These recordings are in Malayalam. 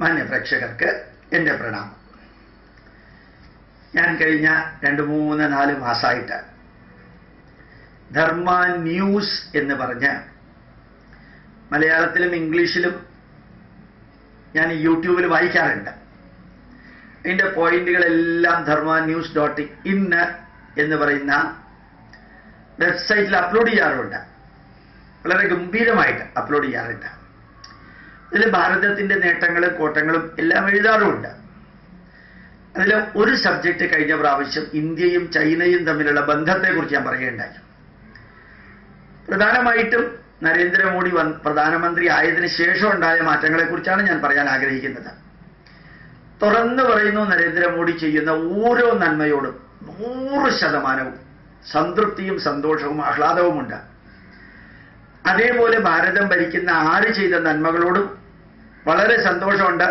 മാന്യ പ്രേക്ഷകർക്ക് എന്റെ പ്രണാമം. ഞാൻ കഴിഞ്ഞ രണ്ട് മൂന്ന് നാല് മാസമായിട്ട് ധർമ്മ ന്യൂസ് എന്ന് പറഞ്ഞ് മലയാളത്തിലും ഇംഗ്ലീഷിലും ഞാൻ യൂട്യൂബിൽ വായിക്കാറുണ്ട്. അതിന്റെ പോയിന്റുകളെല്ലാം ധർമ്മ ന്യൂസ് ഡോട്ട് ഇന്ന് എന്ന് പറയുന്ന വെബ്സൈറ്റിൽ അപ്ലോഡ് ചെയ്യാറുണ്ട്. വളരെ ഗംഭീരമായിട്ട് അപ്ലോഡ് ചെയ്യാറുണ്ട്. ഇതിൽ ഭാരതത്തിന്റെ നേട്ടങ്ങളും കോട്ടങ്ങളും എല്ലാം എഴുതാറുമുണ്ട്. അതിൽ ഒരു സബ്ജക്റ്റ് കഴിഞ്ഞ പ്രാവശ്യം ഇന്ത്യയും ചൈനയും തമ്മിലുള്ള ബന്ധത്തെക്കുറിച്ച് ഞാൻ പറയുകയുണ്ടായി. പ്രധാനമായിട്ടും നരേന്ദ്രമോദി വൻ പ്രധാനമന്ത്രി ആയതിനു ശേഷം ഉണ്ടായ മാറ്റങ്ങളെക്കുറിച്ചാണ് ഞാൻ പറയാൻ ആഗ്രഹിക്കുന്നത്. തുറന്നു പറയുന്നു നരേന്ദ്രമോദി ചെയ്യുന്ന ഓരോ നന്മയോടും നൂറ് ശതമാനവും സംതൃപ്തിയും സന്തോഷവും ആഹ്ലാദവുമുണ്ട്. അതേപോലെ ഭാരതം ഭരിക്കുന്ന ആര് ചെയ്ത നന്മകളോടും വളരെ സന്തോഷമുണ്ട്.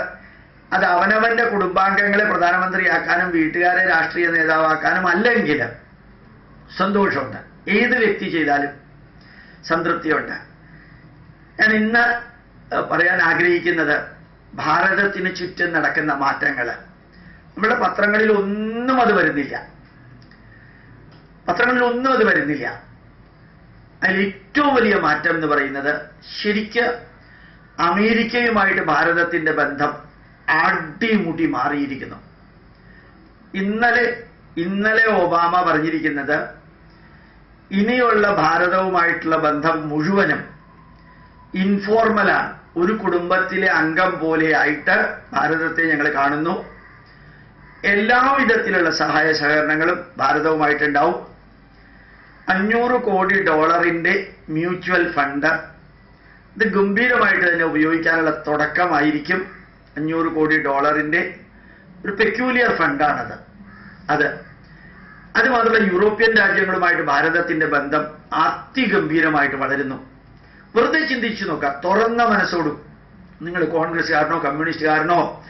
അത് അവനവന്റെ കുടുംബാംഗങ്ങളെ പ്രധാനമന്ത്രിയാക്കാനും വീട്ടുകാരെ രാഷ്ട്രീയ നേതാവാക്കാനും അല്ലെങ്കിൽ സന്തോഷമുണ്ട്. ഏത് വ്യക്തി ചെയ്താലും സംതൃപ്തിയുണ്ട്. ഞാൻ ഇന്ന് പറയാൻ ആഗ്രഹിക്കുന്നത് ഭാരതത്തിന് ചുറ്റും നടക്കുന്ന മാറ്റങ്ങൾ നമ്മുടെ പത്രങ്ങളിൽ ഒന്നും അത് വരുന്നില്ല. പത്രങ്ങളിൽ ഒന്നും അത് വരുന്നില്ല. അതിൽ ഏറ്റവും വലിയ മാറ്റം എന്ന് പറയുന്നത് ശരിക്ക് അമേരിക്കയുമായിട്ട് ഭാരതത്തിന്റെ ബന്ധം അടിമുടി മാറിയിരിക്കുന്നു. ഇന്നലെ ഇന്നലെ ഒബാമ പറഞ്ഞിരിക്കുന്നത് ഇനിയുള്ള ഭാരതവുമായിട്ടുള്ള ബന്ധം മുഴുവനും ഇൻഫോർമലാണ്. ഒരു കുടുംബത്തിലെ അംഗം പോലെയായിട്ട് ഭാരതത്തെ ഞങ്ങൾ കാണുന്നു. എല്ലാ വിധത്തിലുള്ള സഹായ സഹകരണങ്ങളും ഭാരതവുമായിട്ടുണ്ടാവും. അഞ്ഞൂറ് കോടി ഡോളറിന്റെ മ്യൂച്വൽ ഫണ്ട്. ഇത് ഗംഭീരമായിട്ട് തന്നെ ഉപയോഗിക്കാനുള്ള തുടക്കമായിരിക്കും അഞ്ഞൂറ് കോടി ഡോളറിന്റെ ഒരു പെക്യൂലിയർ ഫണ്ടാണത് അത്. അത് മാത്രമല്ല യൂറോപ്യൻ രാജ്യങ്ങളുമായിട്ട് ഭാരതത്തിന്റെ ബന്ധം അതിഗംഭീരമായിട്ട് വളരുന്നു. വെറുതെ ചിന്തിച്ചു നോക്കുക. തുറന്ന മനസ്സോടും നിങ്ങൾ കോൺഗ്രസ്സുകാരനോ കമ്മ്യൂണിസ്റ്റുകാരനോ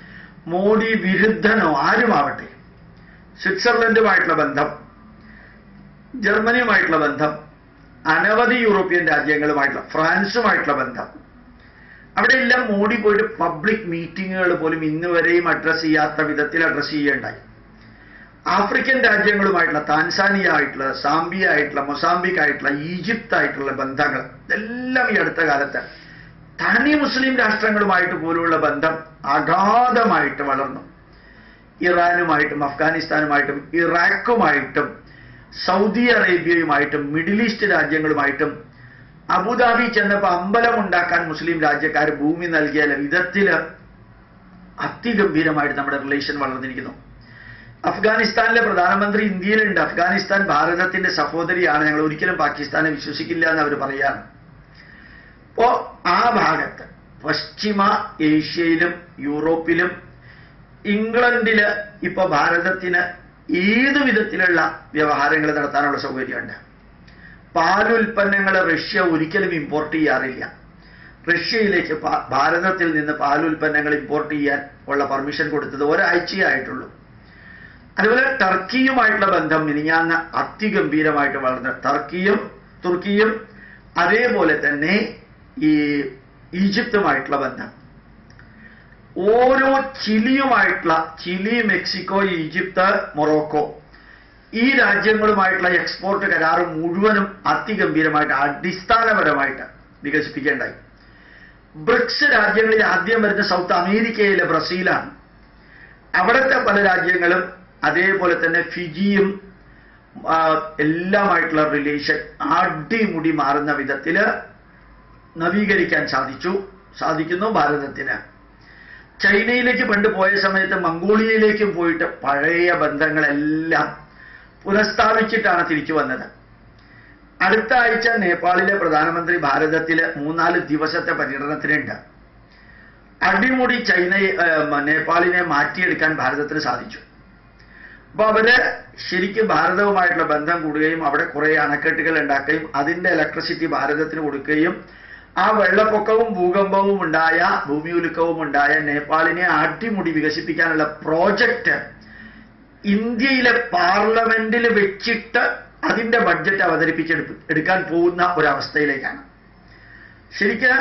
മോഡി വിരുദ്ധനോ ആരുമാവട്ടെ സ്വിറ്റ്സർലൻഡുമായിട്ടുള്ള ബന്ധം ജർമ്മനിയുമായിട്ടുള്ള ബന്ധം അനവധി യൂറോപ്യൻ രാജ്യങ്ങളുമായിട്ടുള്ള ഫ്രാൻസുമായിട്ടുള്ള ബന്ധം. അവിടെയെല്ലാം മോഡി പോയിട്ട് പബ്ലിക് മീറ്റിങ്ങുകൾ പോലും ഇന്ന് വരെയും അഡ്രസ് ചെയ്യാത്ത വിധത്തിൽ അഡ്രസ് ചെയ്യേണ്ടായി ആഫ്രിക്കൻ രാജ്യങ്ങളുമായിട്ടുള്ള താൻസാനിയ ആയിട്ടുള്ള സാംബിയ ആയിട്ടുള്ള മൊസാംബിക് ആയിട്ടുള്ള ഈജിപ്ത് ആയിട്ടുള്ള ബന്ധങ്ങൾ ഇതെല്ലാം ഈ അടുത്ത കാലത്ത് തനി മുസ്ലിം രാഷ്ട്രങ്ങളുമായിട്ട് പോലുള്ള ബന്ധം അഗാധമായിട്ട് വളർന്നു. ഇറാനുമായിട്ടും അഫ്ഗാനിസ്ഥാനുമായിട്ടും ഇറാഖുമായിട്ടും സൗദി അറേബ്യയുമായിട്ടും മിഡിൽ ഈസ്റ്റ് രാജ്യങ്ങളുമായിട്ടും അബുദാബി ചെന്നപ്പോൾ അമ്പലം ഉണ്ടാക്കാൻ മുസ്ലിം രാജ്യക്കാർ ഭൂമി നൽകിയ വിധത്തിൽ അതിഗംഭീരമായിട്ട് നമ്മുടെ റിലേഷൻ വളർന്നിരിക്കുന്നു. അഫ്ഗാനിസ്ഥാനിലെ പ്രധാനമന്ത്രി ഇന്ത്യയിലുണ്ട്. അഫ്ഗാനിസ്ഥാൻ ഭാരതത്തിന്റെ സഹോദരിയാണ്. ഞങ്ങൾ ഒരിക്കലും പാകിസ്ഥാനെ വിശ്വസിക്കില്ല എന്ന് അവർ പറയാണ് അപ്പോ ആ ഭാഗത്ത് പശ്ചിമ ഏഷ്യയിലും യൂറോപ്പിലും ഇംഗ്ലണ്ടിൽ ഇപ്പൊ ഭാരതത്തിന് ഏത് വിധത്തിലുള്ള വ്യവഹാരങ്ങൾ നടത്താനുള്ള സൗകര്യമുണ്ട്? പാലുൽപ്പന്നങ്ങൾ റഷ്യ ഒരിക്കലും ഇമ്പോർട്ട് ചെയ്യാറില്ല. റഷ്യയിലേക്ക് ഭാരതത്തിൽ നിന്ന് പാലുൽപ്പന്നങ്ങൾ ഇമ്പോർട്ട് ചെയ്യാൻ ഉള്ള പെർമിഷൻ കൊടുത്തത് ഒരാഴ്ചയായിട്ടുള്ളൂ. അതുപോലെ ടർക്കിയുമായിട്ടുള്ള ബന്ധം മിനിഞ്ഞാന്ന് അതിഗംഭീരമായിട്ട് വളർന്ന ടർക്കിയും തുർക്കിയും അതേപോലെ തന്നെ ഈ ഈജിപ്തുമായിട്ടുള്ള ബന്ധം. ഓരോ ചിലിയുമായിട്ടുള്ള ചിലി മെക്സിക്കോ ഈജിപ്ത് മൊറോക്കോ ഈ രാജ്യങ്ങളുമായിട്ടുള്ള എക്സ്പോർട്ട് കരാർ മുഴുവനും അതിഗംഭീരമായിട്ട് അടിസ്ഥാനപരമായിട്ട് വികസിപ്പിക്കേണ്ടായി. ബ്രിക്സ് രാജ്യങ്ങളിൽ ആദ്യം വരുന്ന സൗത്ത് അമേരിക്കയിലെ ബ്രസീലാണ്. അവിടുത്തെ പല രാജ്യങ്ങളും അതേപോലെ തന്നെ ഫിജിയും എല്ലാമായിട്ടുള്ള റിലേഷൻ അടിമുടി മാറുന്ന വിധത്തിൽ നവീകരിക്കാൻ സാധിച്ചു സാധിക്കുന്നു ഭാരതത്തിന്. ചൈനയിലേക്ക് പണ്ട് പോയ സമയത്ത് മംഗോളിയയിലേക്കും പോയിട്ട് പഴയ ബന്ധങ്ങളെല്ലാം പുനഃസ്ഥാപിച്ചിട്ടാണ് തിരിച്ചു വന്നത്. അടുത്ത ആഴ്ച നേപ്പാളിലെ പ്രധാനമന്ത്രി ഭാരതത്തിൽ മൂന്നാൽ ദിവസത്തെ പര്യടനത്തിനുണ്ട്. അടിമുടി ചൈനയെ നേപ്പാളിനെ മാറ്റിയെടുക്കാൻ ഭാരതത്തിന് സാധിച്ചു. അപ്പൊ അവർ ശരിക്കും ഭാരതവുമായിട്ടുള്ള ബന്ധം കൂടുകയും അവിടെ കുറെ അണക്കെട്ടുകൾ ഉണ്ടാക്കുകയും അതിന്റെ ഇലക്ട്രിസിറ്റി ഭാരതത്തിന് കൊടുക്കുകയും ആ വെള്ളപ്പൊക്കവും ഭൂകമ്പവും ഉണ്ടായ ഭൂമി ഭൂമിയുലുക്കവും ഉണ്ടായ നേപ്പാളിനെ അടിമുടി വികസിപ്പിക്കാനുള്ള പ്രോജക്റ്റ് ഇന്ത്യയിലെ പാർലമെന്റിൽ വെച്ചിട്ട് അതിന്റെ ബഡ്ജറ്റ് അവതരിപ്പിച്ചെടുപ്പ് എടുക്കാൻ പോകുന്ന ഒരവസ്ഥയിലേക്കാണ്. ശരിക്കും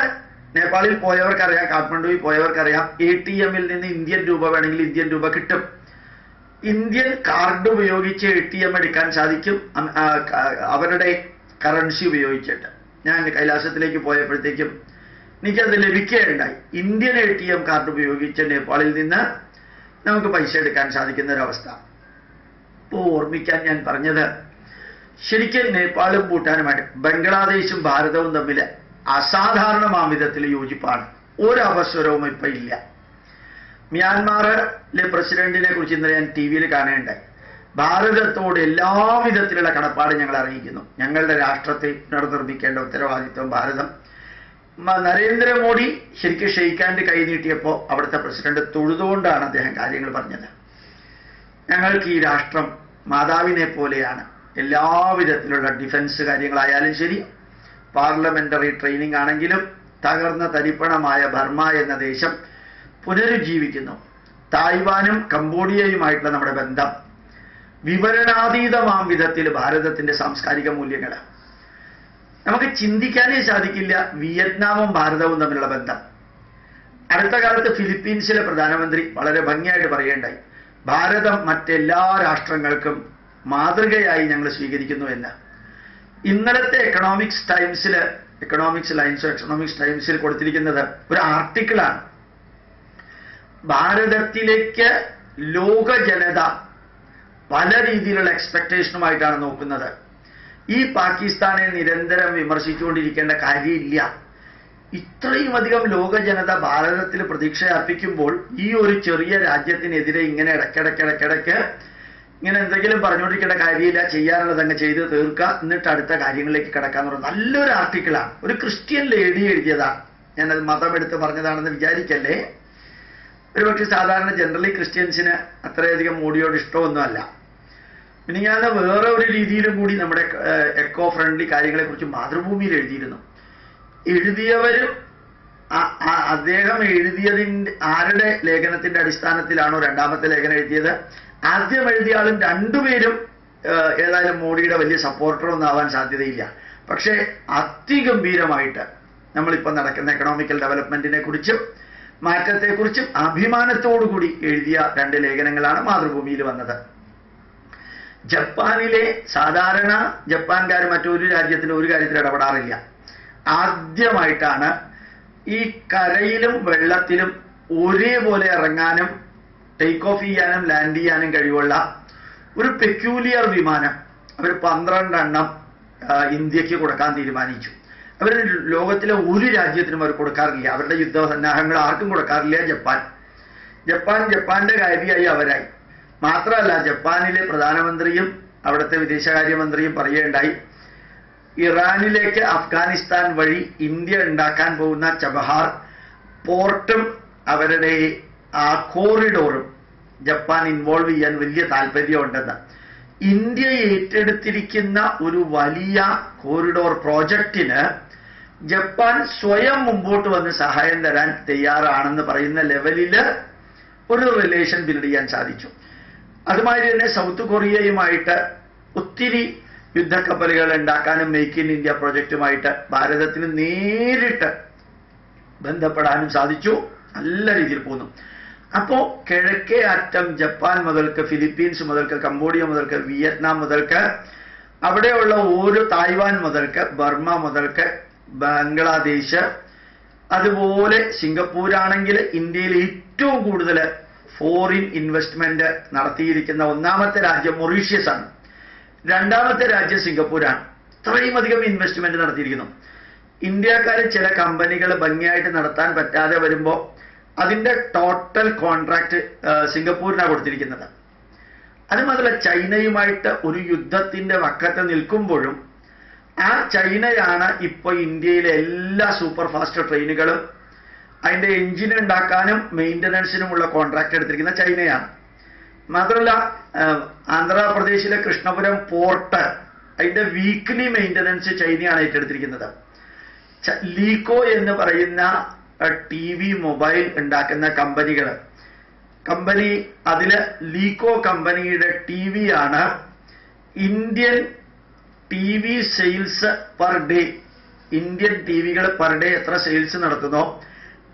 നേപ്പാളിൽ പോയവർക്കറിയാം കാഠ്മണ്ഡുവിൽ പോയവർക്കറിയാം എ ടി എമ്മിൽ നിന്ന് ഇന്ത്യൻ രൂപ വേണമെങ്കിൽ ഇന്ത്യൻ രൂപ കിട്ടും. ഇന്ത്യൻ കാർഡ് ഉപയോഗിച്ച് എ ടി എം എടുക്കാൻ സാധിക്കും. അവരുടെ കറൻസി ഉപയോഗിച്ചിട്ട്. ഞാൻ കൈലാസത്തിലേക്ക് പോയപ്പോഴത്തേക്കും എനിക്കത് ലഭിക്കുകയുണ്ടായി Indian A T M card ഉപയോഗിച്ച് നേപ്പാളിൽ നിന്ന് നമുക്ക് പൈസ എടുക്കാൻ സാധിക്കുന്ന ഒരവസ്ഥ. ഇപ്പോൾ ഓർമ്മിക്കാൻ ഞാൻ പറഞ്ഞത് ശരിക്കും നേപ്പാളും ഭൂട്ടാനുമായിട്ട് ബംഗ്ലാദേശും ഭാരതവും തമ്മിൽ അസാധാരണമാം വിധത്തിൽ യോജിപ്പാണ്. ഒരവസരവും ഇപ്പൊ ഇല്ല. മ്യാൻമാറിലെ പ്രസിഡന്റിനെ കുറിച്ച് ഇന്നലെ ഞാൻ ടി വിയിൽ കാണുകയുണ്ടായി. ഭാരതത്തോട് എല്ലാവിധത്തിലുള്ള കടപ്പാട് ഞങ്ങൾ അറിയിക്കുന്നു. ഞങ്ങളുടെ രാഷ്ട്രത്തെ പുനർനിർമ്മിക്കേണ്ട ഉത്തരവാദിത്വം ഭാരതം. നരേന്ദ്രമോദി ശരിക്കും ഷെയ്ഖാന്റെ കൈ നീട്ടിയപ്പോൾ അവിടുത്തെ പ്രസിഡന്റ് തൊഴുതുകൊണ്ടാണ് അദ്ദേഹം കാര്യങ്ങൾ പറഞ്ഞത്. ഞങ്ങൾക്ക് ഈ രാഷ്ട്രം മാതാവിനെ പോലെയാണ്. എല്ലാവിധത്തിലുള്ള ഡിഫൻസ് കാര്യങ്ങളായാലും ശരി പാർലമെന്ററി ട്രെയിനിങ് ആണെങ്കിലും തകർന്ന തരിപ്പണമായ ബർമ എന്ന ദേശം പുനരുജ്ജീവിക്കുന്നു. തായ്വാനും കംബോഡിയയുമായിട്ടുള്ള നമ്മുടെ ബന്ധം വിവരണാതീതമാം വിധത്തിൽ ഭാരതത്തിന്റെ സാംസ്കാരിക മൂല്യങ്ങൾ. നമുക്ക് ചിന്തിക്കാനേ സാധിക്കില്ല വിയറ്റ്നാമും ഭാരതവും തമ്മിലുള്ള ബന്ധം. അടുത്ത കാലത്ത് ഫിലിപ്പീൻസിലെ പ്രധാനമന്ത്രി വളരെ ഭംഗിയായിട്ട് പറയേണ്ടായി ഭാരതം മറ്റെല്ലാ രാഷ്ട്രങ്ങൾക്കും മാതൃകയായി ഞങ്ങൾ സ്വീകരിക്കുന്നു എന്ന്. ഇന്നലത്തെ എക്കണോമിക്സ് ടൈംസിൽ എക്കണോമിക്സ് ലൈൻസ് എക്കണോമിക്സ് ടൈംസിൽ കൊടുത്തിരിക്കുന്നത് ഒരു ആർട്ടിക്കിളാണ് ഭാരതത്തിലേക്ക് ലോക ജനത പല രീതിയിലുള്ള എക്സ്പെക്ടേഷനുമായിട്ടാണ് നോക്കുന്നത്. ഈ പാകിസ്ഥാനെ നിരന്തരം വിമർശിച്ചുകൊണ്ടിരിക്കേണ്ട കാര്യമില്ല. ഇത്രയും അധികം ലോക ജനത ഭാരതത്തിൽ പ്രതീക്ഷ അർപ്പിക്കുമ്പോൾ ഈ ഒരു ചെറിയ രാജ്യത്തിനെതിരെ ഇങ്ങനെ ഇടയ്ക്കിടയ്ക്കിടയ്ക്കിടയ്ക്ക് ഇങ്ങനെ എന്തെങ്കിലും പറഞ്ഞുകൊണ്ടിരിക്കേണ്ട കാര്യമില്ല ചെയ്യാനുള്ളത് അങ്ങ് ചെയ്ത് തീർക്കുക എന്നിട്ട് അടുത്ത കാര്യങ്ങളിലേക്ക് കിടക്കാന്ന് പറഞ്ഞ നല്ലൊരു ആർട്ടിക്കിളാണ് ഒരു ക്രിസ്ത്യൻ ലേഡി എഴുതിയതാണ്. ഞാനത് മതം എടുത്ത് പറഞ്ഞതാണെന്ന് വിചാരിക്കല്ലേ? ഒരുപക്ഷെ സാധാരണ ജനറലി ക്രിസ്ത്യൻസിന് അത്രയധികം മോഡിയോട് ഇഷ്ടമൊന്നുമല്ല. പിന്നെ ഞാൻ വേറെ ഒരു രീതിയിലും കൂടി നമ്മുടെ എക്കോ ഫ്രണ്ട്ലി കാര്യങ്ങളെക്കുറിച്ച് മാതൃഭൂമിയിൽ എഴുതിയിരുന്നു. എഴുതിയവരും അദ്ദേഹം എഴുതിയതിന്റെ ആരുടെ ലേഖനത്തിന്റെ അടിസ്ഥാനത്തിലാണോ രണ്ടാമത്തെ ലേഖനം എഴുതിയത്? ആദ്യം എഴുതിയ ആളും രണ്ടുപേരും ഏതായാലും മോഡിയുടെ വലിയ സപ്പോർട്ടറൊന്നും ആവാൻ സാധ്യതയില്ല. പക്ഷേ അതിഗംഭീരമായിട്ട് നമ്മളിപ്പോൾ നടക്കുന്ന എക്കണോമിക്കൽ ഡെവലപ്മെന്റിനെ കുറിച്ചും മാറ്റത്തെക്കുറിച്ചും അഭിമാനത്തോടു കൂടി എഴുതിയ രണ്ട് ലേഖനങ്ങളാണ് മാതൃഭൂമിയിൽ വന്നത്. ജപ്പാനിലെ സാധാരണ ജപ്പാൻകാർ മറ്റൊരു രാജ്യത്തിന് ഒരു കാര്യത്തിൽ ഇടപെടാറില്ല. ആദ്യമായിട്ടാണ് ഈ കരയിലും വെള്ളത്തിലും ഒരേപോലെ ഇറങ്ങാനും ടേക്ക് ഓഫ് ചെയ്യാനും ലാൻഡ് ചെയ്യാനും കഴിവുള്ള ഒരു പെക്യൂലിയർ വിമാനം അവർ പന്ത്രണ്ടെണ്ണം ഇന്ത്യയ്ക്ക് കൊടുക്കാൻ തീരുമാനിച്ചു. അവർ ലോകത്തിലെ ഒരു രാജ്യത്തിനും അവർ കൊടുക്കാറില്ല. അവരുടെ യുദ്ധസന്നാഹങ്ങൾ ആർക്കും കൊടുക്കാറില്ല. ജപ്പാൻ. ജപ്പാൻ ജപ്പാന്റെ കാര്യമായി അവരായി. മാത്രമല്ല ജപ്പാനിലെ പ്രധാനമന്ത്രിയും അവിടുത്തെ വിദേശകാര്യമന്ത്രിയും പറയുകയുണ്ടായി ഇറാനിലേക്ക് അഫ്ഗാനിസ്ഥാൻ വഴി ഇന്ത്യ ഉണ്ടാക്കാൻ പോകുന്ന ചബഹാർ പോർട്ടും അവരുടെ ആ കോറിഡോറും ജപ്പാൻ ഇൻവോൾവ് ചെയ്യാൻ വലിയ താല്പര്യമുണ്ടെന്ന്. ഇന്ത്യ ഏറ്റെടുത്തിരിക്കുന്ന ഒരു വലിയ കോറിഡോർ പ്രോജക്റ്റിന് ജപ്പാൻ സ്വയം മുമ്പോട്ട് വന്ന് സഹായം തരാൻ തയ്യാറാണെന്ന് പറയുന്ന ലെവലിൽ ഒരു റിലേഷൻ ബിൽഡ് ചെയ്യാൻ സാധിച്ചു. അതുമാതിരി തന്നെ സൗത്ത് കൊറിയയുമായിട്ട് ഒത്തിരി യുദ്ധക്കപ്പലുകൾ ഉണ്ടാക്കാനും മേക്ക് ഇൻ ഇന്ത്യ പ്രോജക്റ്റുമായിട്ട് ഭാരതത്തിന് നേരിട്ട് ബന്ധപ്പെടാനും സാധിച്ചു. നല്ല രീതിയിൽ പോകുന്നു അപ്പോ കിഴക്കേ അറ്റം ജപ്പാൻ മുതൽക്ക് ഫിലിപ്പീൻസ് മുതൽക്ക് കംബോഡിയ മുതൽക്ക് വിയറ്റ്നാം മുതൽക്ക് അവിടെയുള്ള ഓരോ തായ്വാൻ മുതൽക്ക് ബർമ്മ മുതൽക്ക് ബംഗ്ലാദേശ് അതുപോലെ സിംഗപ്പൂരാണെങ്കിൽ ഇന്ത്യയിൽ ഏറ്റവും കൂടുതൽ ഫോറിൻ ഇൻവെസ്റ്റ്മെന്റ് നടത്തിയിരിക്കുന്ന ഒന്നാമത്തെ രാജ്യം മൊറീഷ്യസ് ആണ്. രണ്ടാമത്തെ രാജ്യം സിംഗപ്പൂരാണ്. ഇത്രയും അധികം ഇൻവെസ്റ്റ്മെന്റ് നടത്തിയിരിക്കുന്നു. ഇന്ത്യക്കാർ ചില കമ്പനികൾ ഭംഗിയായിട്ട് നടത്താൻ പറ്റാതെ വരുമ്പോൾ അതിന്റെ ടോട്ടൽ കോൺട്രാക്ട് സിംഗപ്പൂരിനാണ് കൊടുത്തിരിക്കുന്നത്. അതുമാത്രമല്ല ചൈനയുമായിട്ട് ഒരു യുദ്ധത്തിന്റെ വക്കത്ത് നിൽക്കുമ്പോഴും ആ ചൈനയാണ് ഇപ്പോൾ ഇന്ത്യയിലെ എല്ലാ സൂപ്പർ ഫാസ്റ്റ് ട്രെയിനുകളും അതിന്റെ എഞ്ചിൻ ഉണ്ടാക്കാനും മെയിന്റനൻസിനുമുള്ള കോൺട്രാക്ട് എടുത്തിരിക്കുന്ന ചൈനയാണ്. മാത്രമല്ല ആന്ധ്രാപ്രദേശിലെ കൃഷ്ണപുരം പോർട്ട് അതിന്റെ വീക്ക്ലി മെയിന്റനൻസ് ചൈനയാണ് ഏറ്റെടുത്തിരിക്കുന്നത്. ലീകോ ലീക്കോ എന്ന് പറയുന്ന ടി വി മൊബൈൽ ഉണ്ടാക്കുന്ന കമ്പനികൾ കമ്പനി അതിൽ ലീക്കോ കമ്പനിയുടെ ടി ആണ് Indian T V sales per day Indian T വികൾ per day എത്ര സെയിൽസ് നടത്തുന്നോ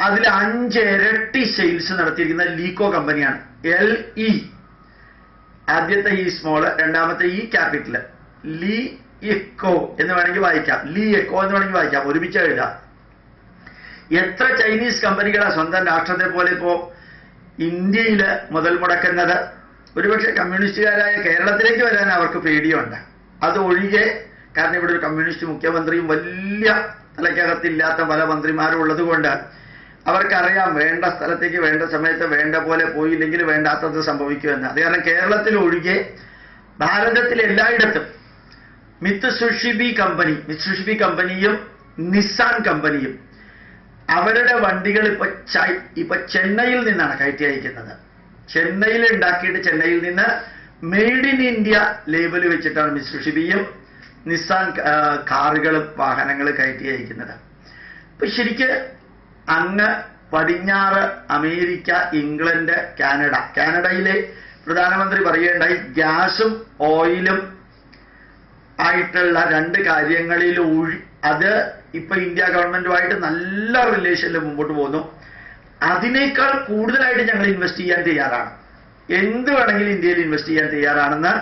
അതിൽ അഞ്ച് ഇരട്ടി സെയിൽസ് നടത്തിയിരിക്കുന്ന ലീക്കോ കമ്പനിയാണ് എൽ ഇ ആദ്യത്തെ ഇ സ്മോൾ രണ്ടാമത്തെ ഇ ക്യാപിറ്റൽ ലീ എക്കോ എന്ന് വേണമെങ്കിൽ വായിക്കാം. ലീ എക്കോ എന്ന് വേണമെങ്കിൽ വായിക്കാം. ഒരുമിച്ച് എഴുതാം. എത്ര ചൈനീസ് കമ്പനികളാണ് സ്വന്തം രാഷ്ട്രത്തെ പോലെ ഇപ്പോ ഇന്ത്യയിൽ മുതൽ മുടക്കുന്നത്? ഒരുപക്ഷെ കമ്മ്യൂണിസ്റ്റുകാരായ കേരളത്തിലേക്ക് വരാൻ അവർക്ക് പേടിയുണ്ട്. അത് ഒഴികെ കാരണം ഇവിടെ ഒരു കമ്മ്യൂണിസ്റ്റ് മുഖ്യമന്ത്രിയും വലിയ തലയ്ക്കകത്തില്ലാത്ത പല മന്ത്രിമാരും ഉള്ളത് കൊണ്ട് അവർക്കറിയാം വേണ്ട സ്ഥലത്തേക്ക് വേണ്ട സമയത്ത് വേണ്ട പോലെ പോയില്ലെങ്കിൽ വേണ്ടാത്തത് സംഭവിക്കുമെന്ന്. അത് കാരണം കേരളത്തിൽ ഒഴികെ ഭാരതത്തിൽ എല്ലായിടത്തും മിത്ത് സുഷിബി കമ്പനി മിത്സുഷിബി കമ്പനിയും നിസാൻ കമ്പനിയും അവരുടെ വണ്ടികൾ ഇപ്പൊ ഇപ്പൊ ചെന്നൈയിൽ നിന്നാണ് കയറ്റി അയക്കുന്നത്. ചെന്നൈയിൽ ഉണ്ടാക്കിയിട്ട് ചെന്നൈയിൽ നിന്ന് മെയ്ഡ് ഇൻ ഇന്ത്യ ലേബൽ വെച്ചിട്ടാണ് മിസ്സുഷിബിയും നിസാൻ കാറുകൾ കാറുകളും വാഹനങ്ങളും കയറ്റി അയക്കുന്നത്. ഇപ്പൊ ശരിക്ക് അങ്ങ് പടിഞ്ഞാറ് അമേരിക്ക ഇംഗ്ലണ്ട് കാനഡ കാനഡയിലെ പ്രധാനമന്ത്രി പറയുകയുണ്ടായി ഗ്യാസും ഓയിലും ആയിട്ടുള്ള രണ്ട് കാര്യങ്ങളിൽ അത് ഇപ്പൊ ഇന്ത്യ ഗവൺമെന്റുമായിട്ട് നല്ല റിലേഷനിൽ മുമ്പോട്ട് പോകുന്നു. അതിനേക്കാൾ കൂടുതലായിട്ട് ഞങ്ങൾ ഇൻവെസ്റ്റ് ചെയ്യാൻ തയ്യാറാണ്. എന്ത് വേണമെങ്കിലും ഇന്ത്യയിൽ ഇൻവെസ്റ്റ് ചെയ്യാൻ തയ്യാറാണെന്ന്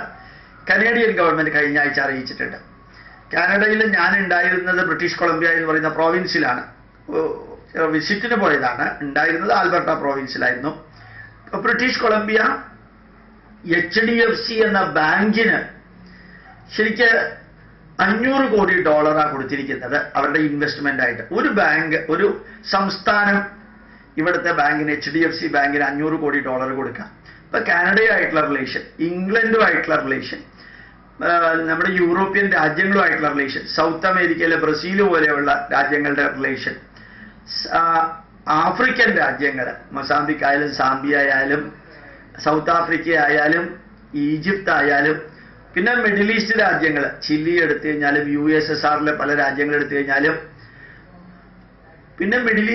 കനേഡിയൻ ഗവൺമെന്റ് കഴിഞ്ഞ ആഴ്ച അറിയിച്ചിട്ടുണ്ട്. കാനഡയിൽ ഞാൻ ഉണ്ടായിരുന്നത് ബ്രിട്ടീഷ് കൊളംബിയ എന്ന് പറയുന്ന പ്രോവിൻസിലാണ് വിസിറ്റിന് പോയതാണ്. ഉണ്ടായിരുന്നത് Alberta പ്രോവിൻസിലായിരുന്നു British Columbia H D F C എന്ന ബാങ്കിന് ശരിക്ക് അഞ്ഞൂറ് കോടി ഡോളറാണ് കൊടുത്തിരിക്കുന്നത് അവരുടെ ഇൻവെസ്റ്റ്മെന്റ് ആയിട്ട്. ഒരു ബാങ്ക് ഒരു സംസ്ഥാനം ഇവിടുത്തെ ബാങ്കിന് എച്ച് ഡി എഫ് സി ബാങ്കിന് അഞ്ഞൂറ് കോടി ഡോളർ കൊടുക്കാം. ഇപ്പൊ കാനഡയുമായിട്ടുള്ള റിലേഷൻ ഇംഗ്ലണ്ടുമായിട്ടുള്ള റിലേഷൻ നമ്മുടെ യൂറോപ്യൻ രാജ്യങ്ങളുമായിട്ടുള്ള റിലേഷൻ സൗത്ത് അമേരിക്കയിലെ ബ്രസീൽ പോലെയുള്ള രാജ്യങ്ങളുടെ റിലേഷൻ ആഫ്രിക്കൻ രാജ്യങ്ങൾ മൊസാംബിക് ആയാലും സാംബിയ ആയാലും സൗത്ത് ആഫ്രിക്ക ആയാലും ഈജിപ്ത് ആയാലും പിന്നെ മിഡിൽ ഈസ്റ്റ് രാജ്യങ്ങൾ ചില്ലി എടുത്തു കഴിഞ്ഞാലും യു എസ് എസ് ആറിലെ പല രാജ്യങ്ങൾ എടുത്തു കഴിഞ്ഞാലും പിന്നെ മിഡിൽ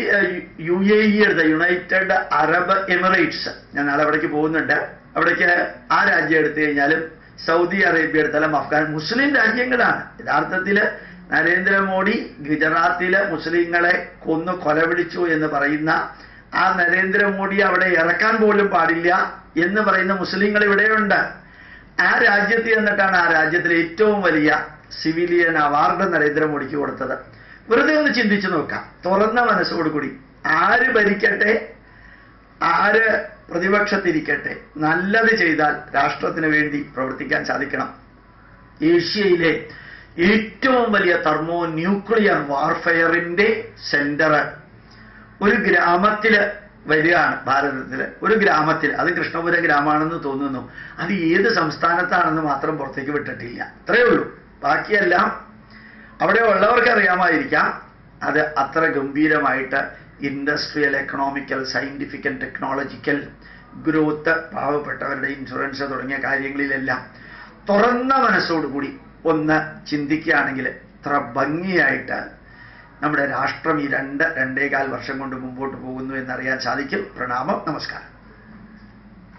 യു എ ഇ എടുത്ത യുണൈറ്റഡ് അറബ് എമിറേറ്റ്സ്. ഞാൻ നാളെ അവിടേക്ക് പോകുന്നുണ്ട്. അവിടേക്ക് ആ രാജ്യം എടുത്തു കഴിഞ്ഞാലും സൗദി അറേബ്യ എടുത്താലും അഫ്ഗാൻ മുസ്ലിം രാജ്യങ്ങളാണ്. യഥാർത്ഥത്തിൽ നരേന്ദ്രമോദി ഗുജറാത്തിലെ മുസ്ലിങ്ങളെ കൊന്നു കൊലവിളിച്ചു എന്ന് പറയുന്ന ആ നരേന്ദ്രമോദി അവിടെ ഇറക്കാൻ പോലും പാടില്ല എന്ന് പറയുന്ന മുസ്ലിങ്ങൾ ഇവിടെയുണ്ട്. ആ രാജ്യത്ത് ചെന്നിട്ടാണ് ആ രാജ്യത്തിലെ ഏറ്റവും വലിയ സിവിലിയൻ അവാർഡ് നരേന്ദ്രമോദിക്ക് കൊടുത്തത്. വെറുതെ ഒന്ന് ചിന്തിച്ചു നോക്കാം. തുറന്ന മനസ്സോടുകൂടി ആര് ഭരിക്കട്ടെ? ആര് പ്രതിപക്ഷത്തിരിക്കട്ടെ? നല്ലത് ചെയ്താൽ രാഷ്ട്രത്തിന് വേണ്ടി പ്രവർത്തിക്കാൻ സാധിക്കണം. ഏഷ്യയിലെ ഏറ്റവും വലിയ തെർമോ ന്യൂക്ലിയർ വാർഫെയറിന്റെ സെന്റർ ഒരു ഗ്രാമത്തിൽ വരികയാണ് ഭാരതത്തിൽ. ഒരു ഗ്രാമത്തിൽ അത് കൃഷ്ണപുര ഗ്രാമമാണെന്ന് തോന്നുന്നു. അത് ഏത് സംസ്ഥാനത്താണെന്ന് മാത്രം പുറത്തേക്ക് വിട്ടിട്ടില്ല. അത്രയേ ഉള്ളൂ. ബാക്കിയെല്ലാം അവിടെ ഉള്ളവർക്ക് അറിയാമായിരിക്കാം. അത് അത്ര ഗംഭീരമായിട്ട് industrial economical scientific and technological growth പാവപ്പെട്ടവരുടെ ഇൻഷുറൻസ് തുടങ്ങിയ കാര്യങ്ങളിലെല്ലാം തുറന്ന മനസ്സോടുകൂടി ഒന്ന് ചിന്തിക്കുകയാണെങ്കിൽ ഇത്ര ഭംഗിയായിട്ട് നമ്മുടെ രാഷ്ട്രം ഈ രണ്ട് രണ്ടേകാൽ വർഷം കൊണ്ട് മുമ്പോട്ട് പോകുന്നു എന്നറിയാൻ സാധിക്കും. പ്രണാമം. നമസ്കാരം.